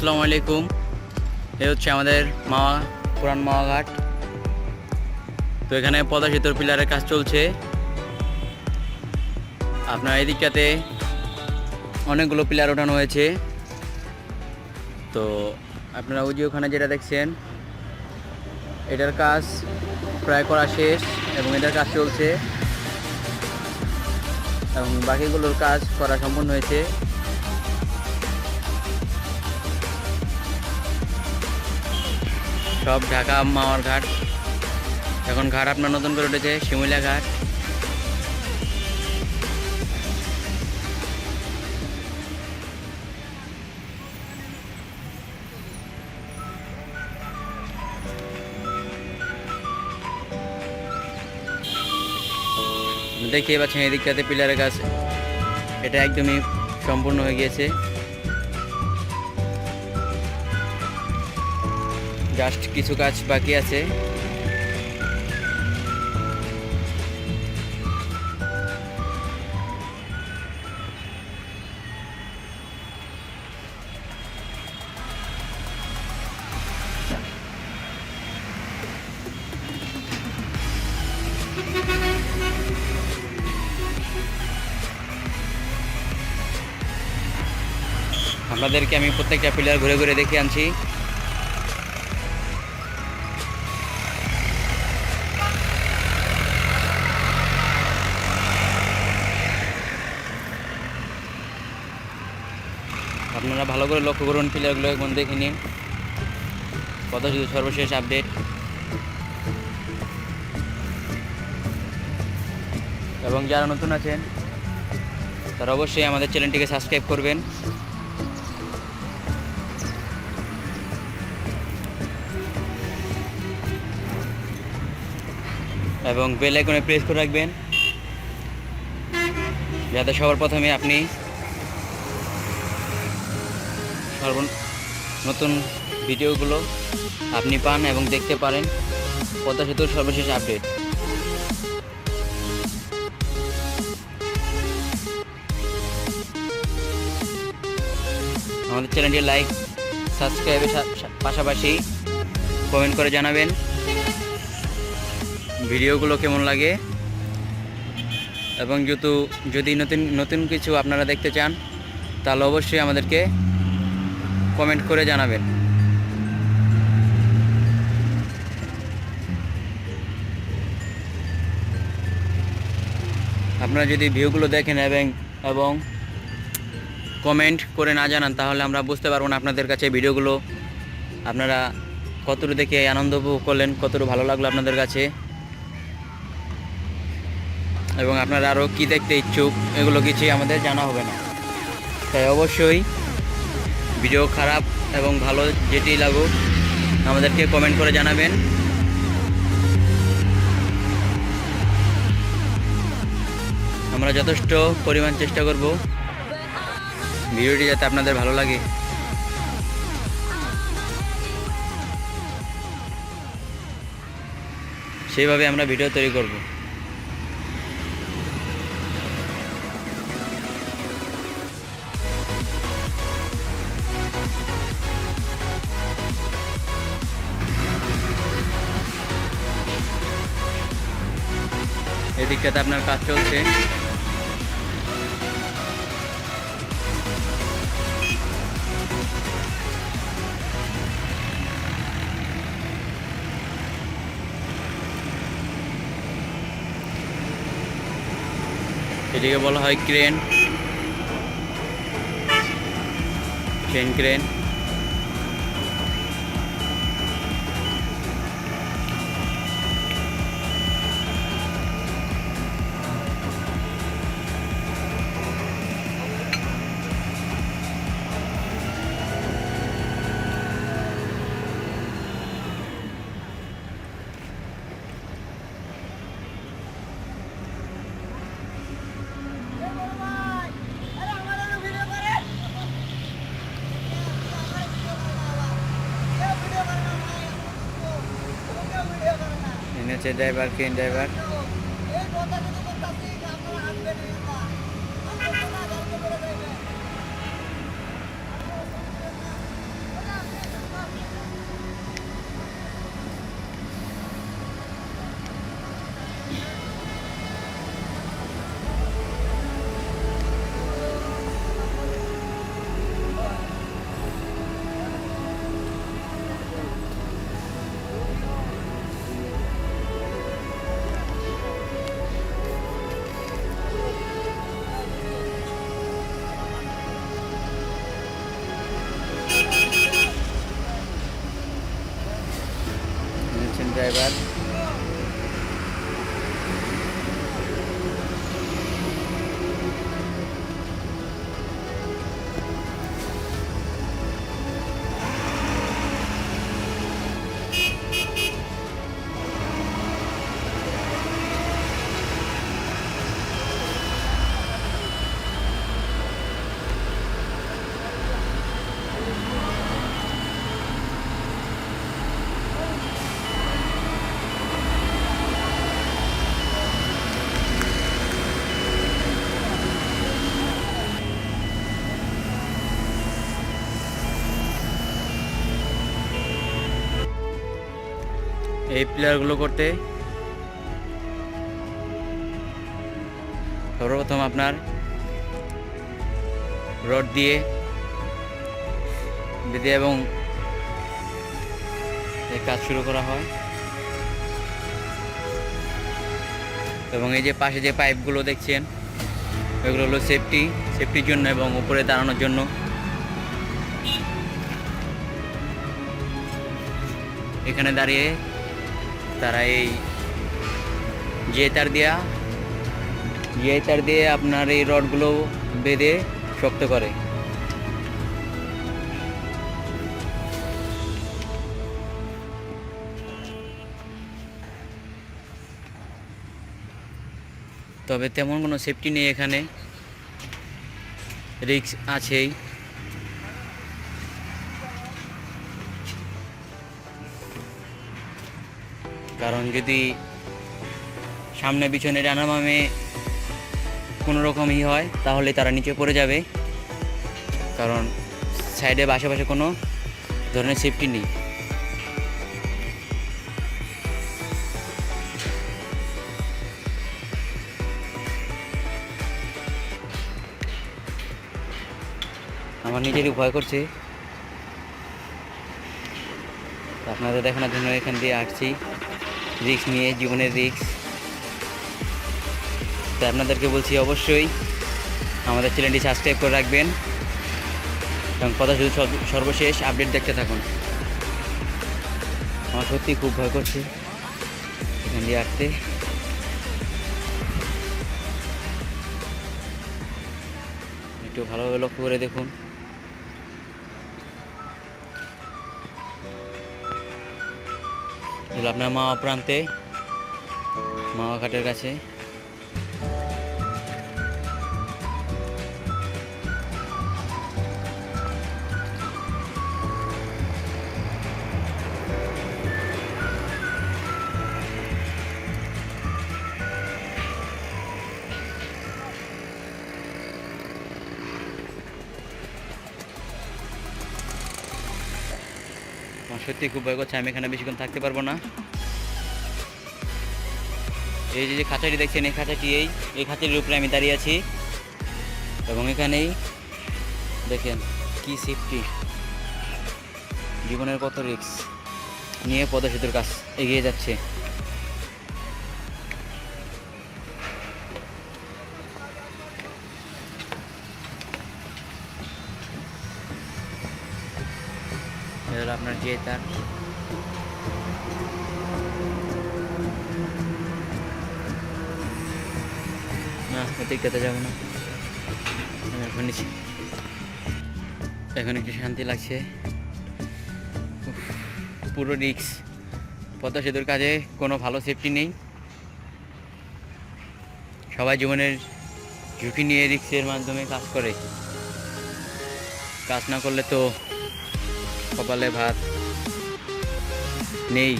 আসসালামু আলাইকুম। এ হচ্ছে আমাদের মাওয়া পুরান মাওয়া ঘাট তো এখানে পদা সেতুর পিলারের কাজ চলছে। আপনার এই দিকটাতে অনেকগুলো পিলার ওঠানো হয়েছে। তো আপনারা ওই যে ওখানে যেটা দেখছেন, এটার কাজ প্রায় করা শেষ এবং এটার কাজ চলছে। এবং বাকিগুলোর কাজ করা সম্পূর্ণ হয়েছে। সব ঢাকা মাওয়ার ঘাট। এখন ঘাট আপনার নতুন করে উঠেছে, শিমুলিয়া ঘাট। দেখতে পাচ্ছেন এই দিকটাতে পিলারের কাজ এটা একদমই সম্পূর্ণ হয়ে গিয়েছে। জাস্ট কিছু কাজ বাকি আছে। আপনাদেরকে আমি প্রত্যেকটা পিলার ঘুরে ঘুরে দেখে আনছি। করে লক্ষ্য করুন প্লেয়ারগুলো এখন দেখে নিন। কত শুধু সর্বশেষ আপডেট এবং যারা নতুন আছেন, তারা অবশ্যই আমাদের চ্যানেলটিকে সাবস্ক্রাইব করবেন। এবং বেল আইকনে প্রেস করে রাখবেন। যাতে সবার প্রথমে আপনি সর্ব নতুন ভিডিওগুলো আপনি পান এবং দেখতে পারেন। পদ্মা সেতুর সর্বশেষ আপডেট। আমাদের চ্যানেলটি লাইক সাবস্ক্রাইবের পাশাপাশি কমেন্ট করে জানাবেন। ভিডিওগুলো কেমন লাগে? এবং যেহেতু যদি নতুন নতুন কিছু আপনারা দেখতে চান, তাহলে অবশ্যই আমাদেরকে কমেন্ট করে জানাবেন। আপনারা যদি ভিউগুলো দেখেন এবং এবং কমেন্ট করে না জানান, তাহলে আমরা বুঝতে পারব না আপনাদের কাছে ভিডিওগুলো আপনারা কতটুকু দেখে আনন্দ উপভোগ করলেন, কতটুকু ভালো লাগল আপনাদের কাছে। এবং আপনারা আরও কী দেখতে ইচ্ছুক, এগুলো কিছুই আমাদের জানা হবে না। তাই অবশ্যই ভিডিও খারাপ এবং ভালো যেটি লাগুক, আমাদেরকে কমেন্ট করে জানাবেন। আমরা যথেষ্ট পরিমাণ চেষ্টা করব। ভিডিওটি যাতে আপনাদের ভালো লাগে। সেইভাবে আমরা ভিডিও তৈরি করব। এদিকটাতে আপনার কাজ চলছে। এটিকে বলা হয় ক্রেন। Chain crane. এনেছে ড্রাইভার ক্রেন ড্রাইভার এই পিলারগুলো করতে। সর্বপ্রথম আপনার রড দিয়ে বেঁধে এবং এই কাজ শুরু করা হয়। এবং এই যে পাশে যে পাইপগুলো দেখছেন, এগুলো হলো সেফটি সেফটির জন্য এবং উপরে দাঁড়ানোর জন্য। এখানে দাঁড়িয়ে তারা এই যে তার দেয়া যে তার দিয়ে আপনার এই রডগুলো বেঁধে শক্ত করে। তবে তেমন কোনো সেফটি নেই এখানে। রিক্স আছেই। কারণ যদি সামনে পিছনে ডানা মামে কোনো রকমই হয়, তাহলে তারা নিচে পড়ে যাবে। কারণ সাইডে আশেপাশে কোনো ধরনের সেফটি নেই। আমার নিজেরই ভয় করছে। আপনাদের দেখানোর জন্য এখান দিয়ে আসছি। রিস্ক নিয়ে, জীবনের রিস্ক তো আপনাদেরকে বলছি অবশ্যই আমাদের চ্যানেলটি সাবস্ক্রাইব করে রাখবেন এবং কথা শুধু সর্বশেষ আপডেট দেখতে থাকুন। আমার সত্যি খুব ভয় করছে এখান দিয়ে আসতে। একটু ভালোভাবে লক্ষ্য করে দেখুন। আপনার মাওয়া প্রান্তে মাওয়া ঘাটের কাছে। সত্যি খুব ভয় করছে, আমি এখানে বেশিক্ষণ থাকতে পারব না। এই যে যে খাঁচাটি দেখছেন, এই খাঁচাটি এই এই খাঁচাটির উপরে আমি দাঁড়িয়ে আছি। এবং এখানেই দেখেন কি সেফটি জীবনের কত রিক্স নিয়ে পদসেতুর কাজ এগিয়ে যাচ্ছে। আপনার যে তার। না যাব না। এখন এখন একটু শান্তি লাগছে। পুরো রিক্স। পদ্মা সেতুর কাজে কোনো ভালো সেফটি নেই। সবাই জীবনের ঝুঁকি নিয়ে রিক্সের মাধ্যমে কাজ করে। কাজ না করলে তো কপালে ভাত নেই।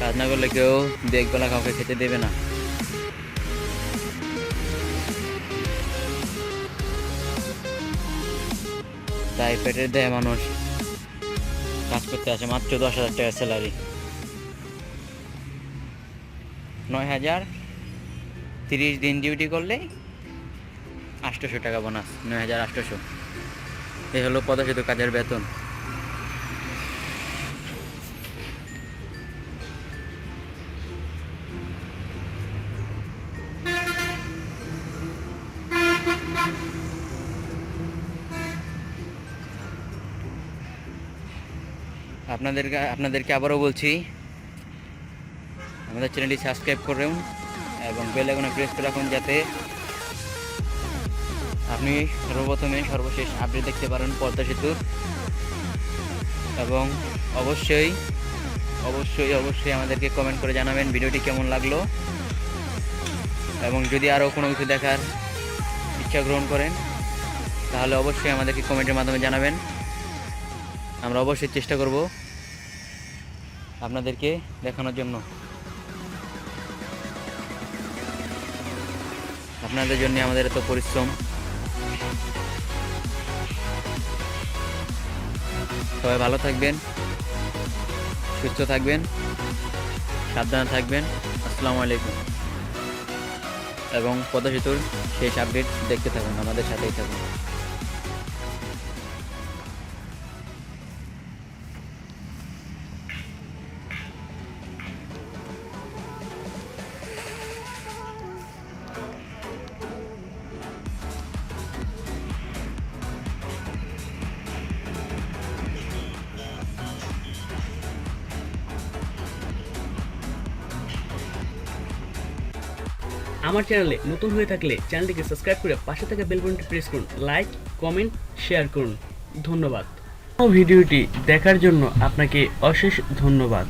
কাজ না করলে কেউ দেখবেলা কাউকে খেতে দেবে না। তাই পেটের দেয় মানুষ কাজ করতে আসে মাত্র দশ হাজার টাকা স্যালারি। নয় হাজার তিরিশ দিন ডিউটি করলে আটশোশো টাকা বোনাস, নয় হাজার আটশোশো। এই হলো পদসেতু কাজের বেতন। আপনাদেরকে আপনাদেরকে আবারও বলছি, আমাদের চ্যানেলটি সাবস্ক্রাইব করুন এবং বেল প্রেস করে রাখুন যাতে আপনি সর্বপ্রথমে সর্বশেষ আপডেট দেখতে পারেন পদ্মা সেতুর এবং অবশ্যই অবশ্যই অবশ্যই আমাদেরকে কমেন্ট করে জানাবেন ভিডিওটি কেমন লাগল। এবং যদি আরও কোনো কিছু দেখার ইচ্ছা গ্রহণ করেন, তাহলে অবশ্যই আমাদেরকে কমেন্টের মাধ্যমে জানাবেন। আমরা অবশ্যই চেষ্টা করব আপনাদেরকে দেখানোর জন্য। আপনাদের জন্য আমাদের এত পরিশ্রম। সবাই ভালো থাকবেন, সুস্থ থাকবেন, সাবধানে থাকবেন। আসসালামু আলাইকুম। এবং পদ্মা সেতুর শেষ আপডেট দেখতে থাকুন, আমাদের সাথেই থাকুন। আমার চ্যানেলে নতুন হয়ে থাকলে চ্যানেলটিকে সাবস্ক্রাইব করে পাশে থাকা বেল বাটনটি প্রেস করুন। লাইক কমেন্ট শেয়ার করুন। ধন্যবাদ। ভিডিওটি দেখার জন্য আপনাকে অশেষ ধন্যবাদ।